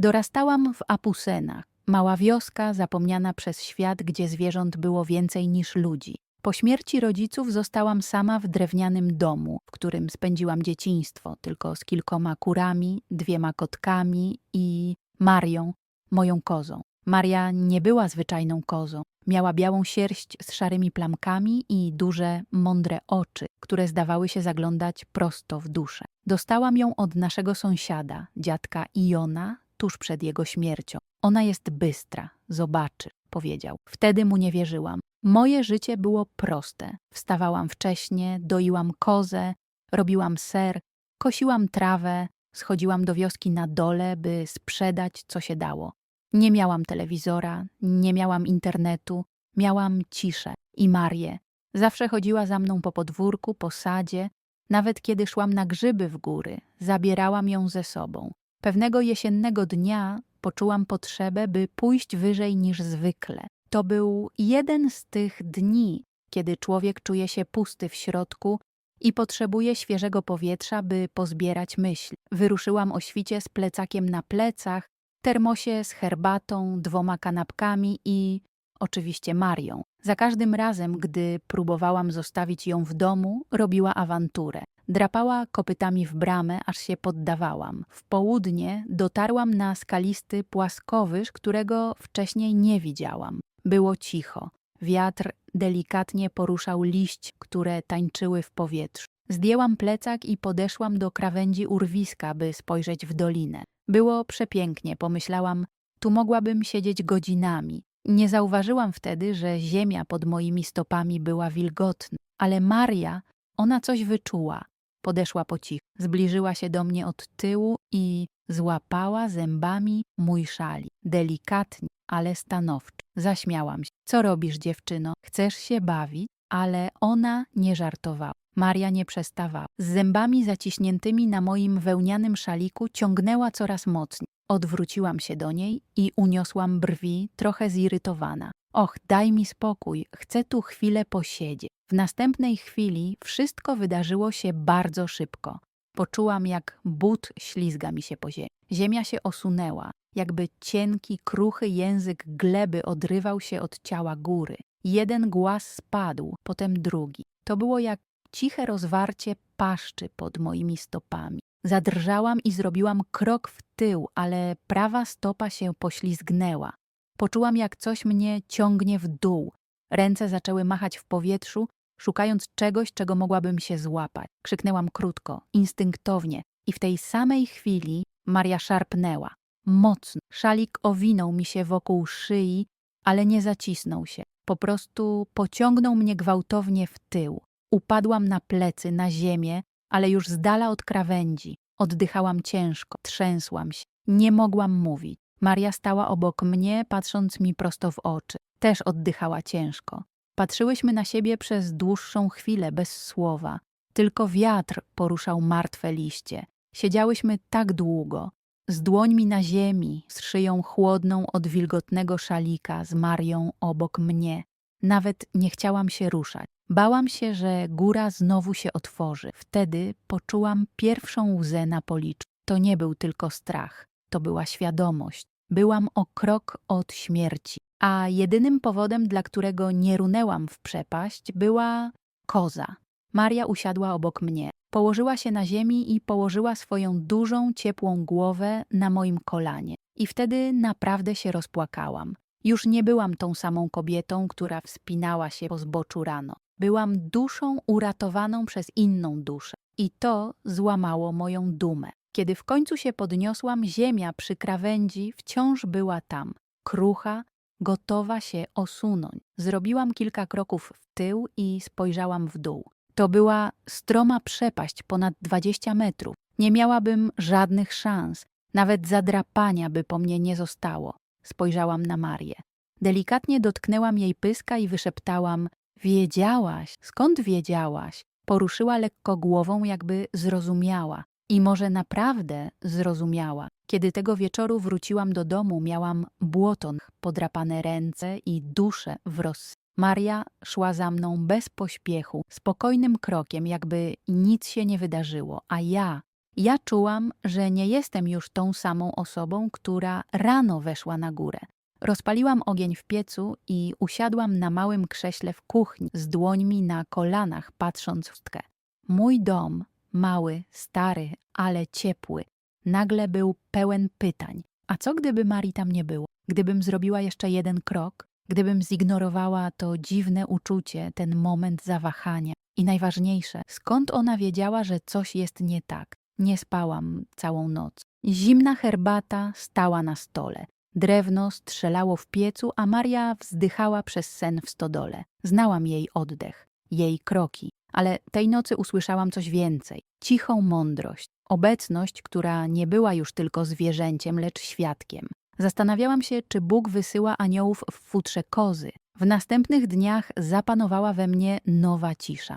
Dorastałam w Apusenach, mała wioska zapomniana przez świat, gdzie zwierząt było więcej niż ludzi. Po śmierci rodziców zostałam sama w drewnianym domu, w którym spędziłam dzieciństwo, tylko z kilkoma kurami, dwiema kotkami i Marią, moją kozą. Maria nie była zwyczajną kozą. Miała białą sierść z szarymi plamkami i duże, mądre oczy, które zdawały się zaglądać prosto w duszę. Dostałam ją od naszego sąsiada, dziadka Iona, tuż przed jego śmiercią. Ona jest bystra, zobaczy, powiedział. Wtedy mu nie wierzyłam. Moje życie było proste. Wstawałam wcześnie, doiłam kozę, robiłam ser, kosiłam trawę, schodziłam do wioski na dole, by sprzedać, co się dało. Nie miałam telewizora, nie miałam internetu, miałam ciszę i Marię. Zawsze chodziła za mną po podwórku, po sadzie, nawet kiedy szłam na grzyby w góry, zabierałam ją ze sobą. Pewnego jesiennego dnia poczułam potrzebę, by pójść wyżej niż zwykle. To był jeden z tych dni, kiedy człowiek czuje się pusty w środku i potrzebuje świeżego powietrza, by pozbierać myśl. Wyruszyłam o świcie z plecakiem na plecach, termosie z herbatą, dwoma kanapkami i oczywiście Marią. Za każdym razem, gdy próbowałam zostawić ją w domu, robiła awanturę. Drapała kopytami w bramę, aż się poddawałam. W południe dotarłam na skalisty płaskowyż, którego wcześniej nie widziałam. Było cicho. Wiatr delikatnie poruszał liść, które tańczyły w powietrzu. Zdjęłam plecak i podeszłam do krawędzi urwiska, by spojrzeć w dolinę. Było przepięknie, pomyślałam, tu mogłabym siedzieć godzinami. Nie zauważyłam wtedy, że ziemia pod moimi stopami była wilgotna, ale Maria, ona coś wyczuła. Podeszła po cichu, zbliżyła się do mnie od tyłu i złapała zębami mój szalik. Delikatnie, ale stanowczo. Zaśmiałam się. Co robisz, dziewczyno? Chcesz się bawić? Ale ona nie żartowała. Maria nie przestawała. Z zębami zaciśniętymi na moim wełnianym szaliku ciągnęła coraz mocniej. Odwróciłam się do niej i uniosłam brwi, trochę zirytowana. Och, daj mi spokój, chcę tu chwilę posiedzieć. W następnej chwili wszystko wydarzyło się bardzo szybko. Poczułam, jak but ślizga mi się po ziemi. Ziemia się osunęła, jakby cienki, kruchy język gleby odrywał się od ciała góry. Jeden głaz spadł, potem drugi. To było jak ciche rozwarcie paszczy pod moimi stopami. Zadrżałam i zrobiłam krok w tył, ale prawa stopa się poślizgnęła. Poczułam, jak coś mnie ciągnie w dół. Ręce zaczęły machać w powietrzu, szukając czegoś, czego mogłabym się złapać. Krzyknęłam krótko, instynktownie i w tej samej chwili Maria szarpnęła. Mocno. Szalik owinął mi się wokół szyi, ale nie zacisnął się. Po prostu pociągnął mnie gwałtownie w tył. Upadłam na plecy, na ziemię, ale już z dala od krawędzi. Oddychałam ciężko, trzęsłam się. Nie mogłam mówić. Maria stała obok mnie, patrząc mi prosto w oczy. Też oddychała ciężko. Patrzyłyśmy na siebie przez dłuższą chwilę, bez słowa. Tylko wiatr poruszał martwe liście. Siedziałyśmy tak długo, z dłońmi na ziemi, z szyją chłodną od wilgotnego szalika, z Marią obok mnie. Nawet nie chciałam się ruszać. Bałam się, że góra znowu się otworzy. Wtedy poczułam pierwszą łzę na policzu. To nie był tylko strach, to była świadomość. Byłam o krok od śmierci, a jedynym powodem, dla którego nie runęłam w przepaść, była koza. Maria usiadła obok mnie. Położyła się na ziemi i położyła swoją dużą, ciepłą głowę na moim kolanie. I wtedy naprawdę się rozpłakałam. Już nie byłam tą samą kobietą, która wspinała się po zboczu rano. Byłam duszą uratowaną przez inną duszę. I to złamało moją dumę. Kiedy w końcu się podniosłam, ziemia przy krawędzi wciąż była tam, krucha, gotowa się osunąć. Zrobiłam kilka kroków w tył i spojrzałam w dół. To była stroma przepaść ponad 20 metrów. Nie miałabym żadnych szans, nawet zadrapania by po mnie nie zostało. Spojrzałam na Marię. Delikatnie dotknęłam jej pyska i wyszeptałam: Wiedziałaś, skąd wiedziałaś? Poruszyła lekko głową, jakby zrozumiała. I może naprawdę zrozumiała. Kiedy tego wieczoru wróciłam do domu, miałam błoton, podrapane ręce i duszę w roz. Maria szła za mną bez pośpiechu, spokojnym krokiem, jakby nic się nie wydarzyło, a ja, Ja czułam, że nie jestem już tą samą osobą, która rano weszła na górę. Rozpaliłam ogień w piecu i usiadłam na małym krześle w kuchni z dłońmi na kolanach, patrząc w stkę. Mój dom, mały, stary, ale ciepły, nagle był pełen pytań. A co gdyby Marii tam nie było? Gdybym zrobiła jeszcze jeden krok? Gdybym zignorowała to dziwne uczucie, ten moment zawahania? I najważniejsze, skąd ona wiedziała, że coś jest nie tak? Nie spałam całą noc. Zimna herbata stała na stole. Drewno strzelało w piecu, a Maria wzdychała przez sen w stodole. Znałam jej oddech, jej kroki, ale tej nocy usłyszałam coś więcej. Cichą mądrość, obecność, która nie była już tylko zwierzęciem, lecz świadkiem. Zastanawiałam się, czy Bóg wysyła aniołów w futrze kozy. W następnych dniach zapanowała we mnie nowa cisza.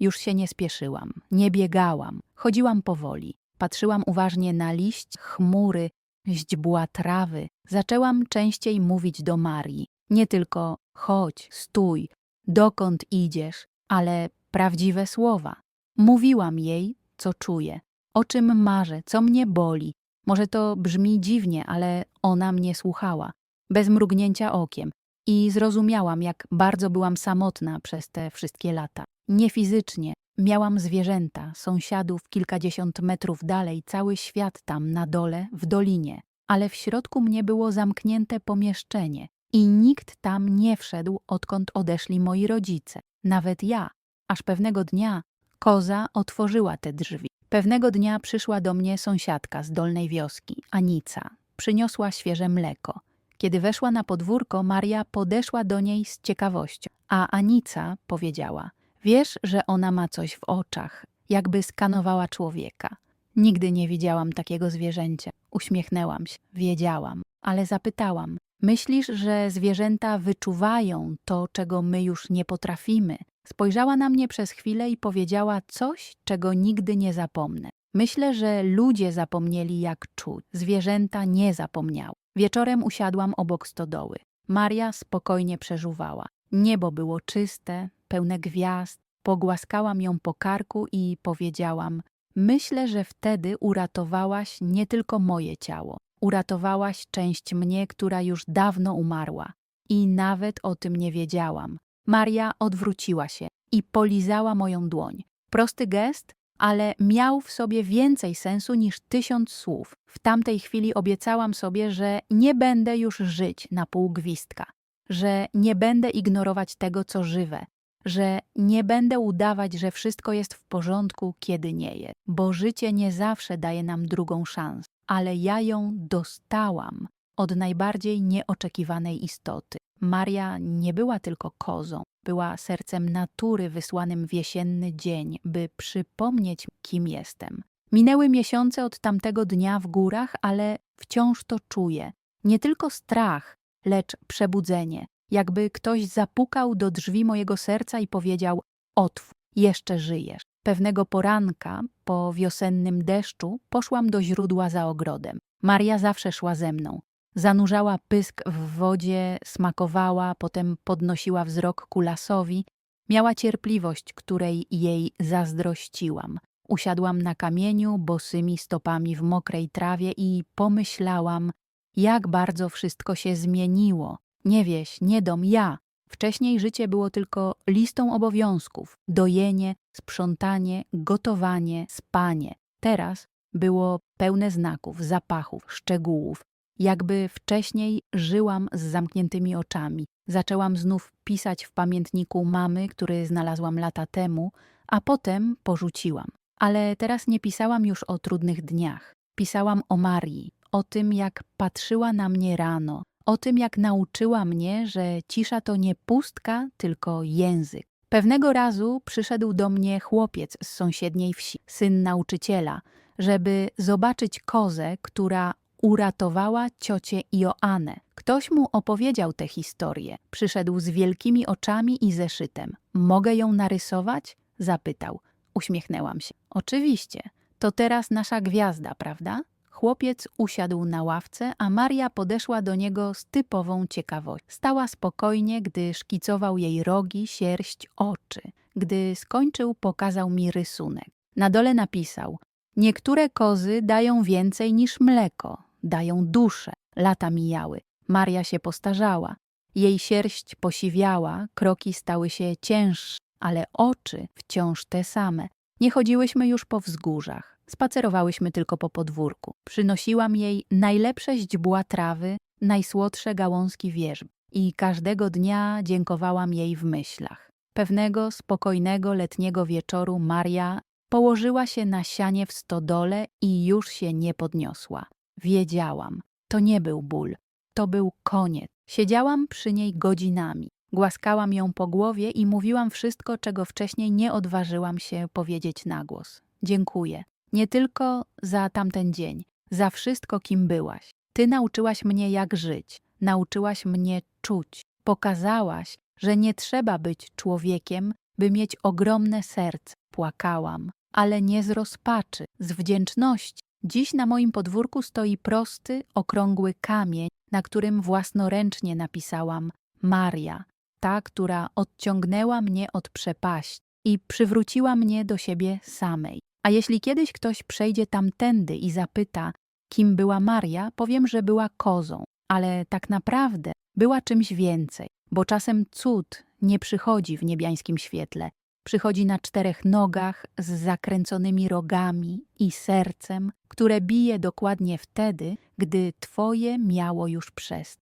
Już się nie spieszyłam, nie biegałam, chodziłam powoli. Patrzyłam uważnie na liść, chmury, źdźbła trawy. Zaczęłam częściej mówić do Marii. Nie tylko chodź, stój, dokąd idziesz, ale prawdziwe słowa. Mówiłam jej, co czuję, o czym marzę, co mnie boli. Może to brzmi dziwnie, ale ona mnie słuchała, bez mrugnięcia okiem. I zrozumiałam, jak bardzo byłam samotna przez te wszystkie lata. Nie fizycznie. Miałam zwierzęta, sąsiadów kilkadziesiąt metrów dalej, cały świat tam na dole, w dolinie. Ale w środku mnie było zamknięte pomieszczenie i nikt tam nie wszedł, odkąd odeszli moi rodzice. Nawet ja. Aż pewnego dnia koza otworzyła te drzwi. Pewnego dnia przyszła do mnie sąsiadka z dolnej wioski, Anica. Przyniosła świeże mleko. Kiedy weszła na podwórko, Maria podeszła do niej z ciekawością, a Anica powiedziała: Wiesz, że ona ma coś w oczach, jakby skanowała człowieka. Nigdy nie widziałam takiego zwierzęcia. Uśmiechnęłam się, wiedziałam, ale zapytałam: Myślisz, że zwierzęta wyczuwają to, czego my już nie potrafimy? Spojrzała na mnie przez chwilę i powiedziała coś, czego nigdy nie zapomnę. Myślę, że ludzie zapomnieli, jak czuć. Zwierzęta nie zapomniały. Wieczorem usiadłam obok stodoły. Maria spokojnie przeżuwała. Niebo było czyste, pełne gwiazd. Pogłaskałam ją po karku i powiedziałam: Myślę, że wtedy uratowałaś nie tylko moje ciało. Uratowałaś część mnie, która już dawno umarła. I nawet o tym nie wiedziałam. Maria odwróciła się i polizała moją dłoń. Prosty gest, ale miał w sobie więcej sensu niż tysiąc słów. W tamtej chwili obiecałam sobie, że nie będę już żyć na pół gwizdka, że nie będę ignorować tego, co żywe, że nie będę udawać, że wszystko jest w porządku, kiedy nie jest, bo życie nie zawsze daje nam drugą szansę, ale ja ją dostałam od najbardziej nieoczekiwanej istoty. Maria nie była tylko kozą, była sercem natury wysłanym w jesienny dzień, by przypomnieć, kim jestem. Minęły miesiące od tamtego dnia w górach, ale wciąż to czuję. Nie tylko strach, lecz przebudzenie. Jakby ktoś zapukał do drzwi mojego serca i powiedział: Otwórz, jeszcze żyjesz. Pewnego poranka, po wiosennym deszczu, poszłam do źródła za ogrodem. Maria zawsze szła ze mną. Zanurzała pysk w wodzie, smakowała, potem podnosiła wzrok ku lasowi. Miała cierpliwość, której jej zazdrościłam. Usiadłam na kamieniu, bosymi stopami w mokrej trawie i pomyślałam, jak bardzo wszystko się zmieniło. Nie wieś, nie dom, ja. Wcześniej życie było tylko listą obowiązków. Dojenie, sprzątanie, gotowanie, spanie. Teraz było pełne znaków, zapachów, szczegółów. Jakby wcześniej żyłam z zamkniętymi oczami. Zaczęłam znów pisać w pamiętniku mamy, który znalazłam lata temu, a potem porzuciłam. Ale teraz nie pisałam już o trudnych dniach. Pisałam o Marii, o tym, jak patrzyła na mnie rano, o tym, jak nauczyła mnie, że cisza to nie pustka, tylko język. Pewnego razu przyszedł do mnie chłopiec z sąsiedniej wsi, syn nauczyciela, żeby zobaczyć kozę, która uratowała ciocię Joannę. Ktoś mu opowiedział tę historię. Przyszedł z wielkimi oczami i zeszytem. Mogę ją narysować? Zapytał. Uśmiechnęłam się. Oczywiście. To teraz nasza gwiazda, prawda? Chłopiec usiadł na ławce, a Maria podeszła do niego z typową ciekawością. Stała spokojnie, gdy szkicował jej rogi, sierść, oczy. Gdy skończył, pokazał mi rysunek. Na dole napisał: Niektóre kozy dają więcej niż mleko, dają duszę. Lata mijały. Maria się postarzała. Jej sierść posiwiała, kroki stały się cięższe, ale oczy wciąż te same. Nie chodziłyśmy już po wzgórzach. Spacerowałyśmy tylko po podwórku. Przynosiłam jej najlepsze źdźbła trawy, najsłodsze gałązki wierzb i każdego dnia dziękowałam jej w myślach. Pewnego spokojnego letniego wieczoru Maria położyła się na sianie w stodole i już się nie podniosła. Wiedziałam, to nie był ból, to był koniec. Siedziałam przy niej godzinami. Głaskałam ją po głowie i mówiłam wszystko, czego wcześniej nie odważyłam się powiedzieć na głos. Dziękuję. Nie tylko za tamten dzień, za wszystko, kim byłaś. Ty nauczyłaś mnie, jak żyć, nauczyłaś mnie czuć, pokazałaś, że nie trzeba być człowiekiem, by mieć ogromne serce. Płakałam, ale nie z rozpaczy, z wdzięczności. Dziś na moim podwórku stoi prosty, okrągły kamień, na którym własnoręcznie napisałam Maria, ta, która odciągnęła mnie od przepaści i przywróciła mnie do siebie samej. A jeśli kiedyś ktoś przejdzie tamtędy i zapyta, kim była Maria, powiem, że była kozą, ale tak naprawdę była czymś więcej, bo czasem cud nie przychodzi w niebiańskim świetle. Przychodzi na czterech nogach z zakręconymi rogami i sercem, które bije dokładnie wtedy, gdy twoje miało już przestać.